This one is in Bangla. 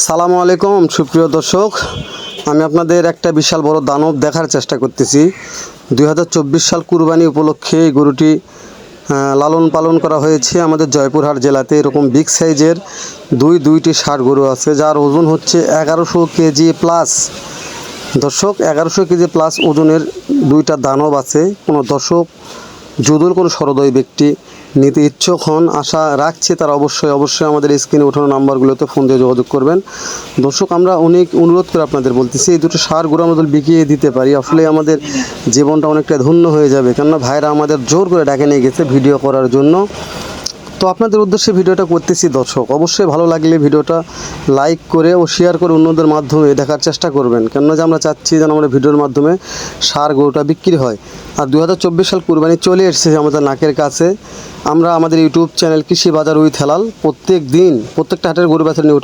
সালামু আলাইকুম, সুপ্রিয় দর্শক। আমি আপনাদের একটা বিশাল বড় দানব দেখার চেষ্টা করতেছি। দু হাজার চব্বিশ সাল কুরবানি উপলক্ষে এই গরুটি লালন পালন করা হয়েছে আমাদের জয়পুরহাট জেলাতে। এরকম বিগ সাইজের দুই, দুইটি ষাট গরু আছে, যার ওজন হচ্ছে এগারোশো কেজি প্লাস দর্শক, এগারোশো কেজি প্লাস ওজনের দুইটা দানব আছে। কোনো দর্শক যদুর কোনো সরদয় ব্যক্তি নিতে ইচ্ছুক হন, আশা রাখছি তারা অবশ্যই অবশ্যই আমাদের স্ক্রিনে ওঠানো নাম্বারগুলোতে ফোন দিয়ে যোগাযোগ করবেন। দর্শক, আমরা অনেক অনুরোধ করে আপনাদের বলতেছি, এই দুটো সার গুঁড়ো আমরা বিকিয়ে দিতে পারি, আসলে আমাদের জীবনটা অনেকটা ধন্য হয়ে যাবে। কেননা ভাইরা আমাদের জোর করে ডাকে নিয়ে গেছে ভিডিও করার জন্য। তো আপনাদের উদ্দেশ্যে ভিডিওটা করতেছি, দর্শক। অবশ্যই ভালো লাগলে ভিডিওটা লাইক করে ও শেয়ার করে অন্যদের মাধ্যমে দেখার চেষ্টা করবেন। কেননা যে আমরা চাচ্ছি যেন আমাদের ভিডিওর মাধ্যমে সার গরুটা বিক্রি হয়। আর দু হাজার চব্বিশ সাল কুরবানি চলে এসেছে আমাদের নাকের কাছে। আমরা আমাদের ইউটিউব চ্যানেল কৃষি বাজার উইথ হেলাল প্রত্যেক দিন প্রত্যেকটা হাটের গরু বেচা নিয়ে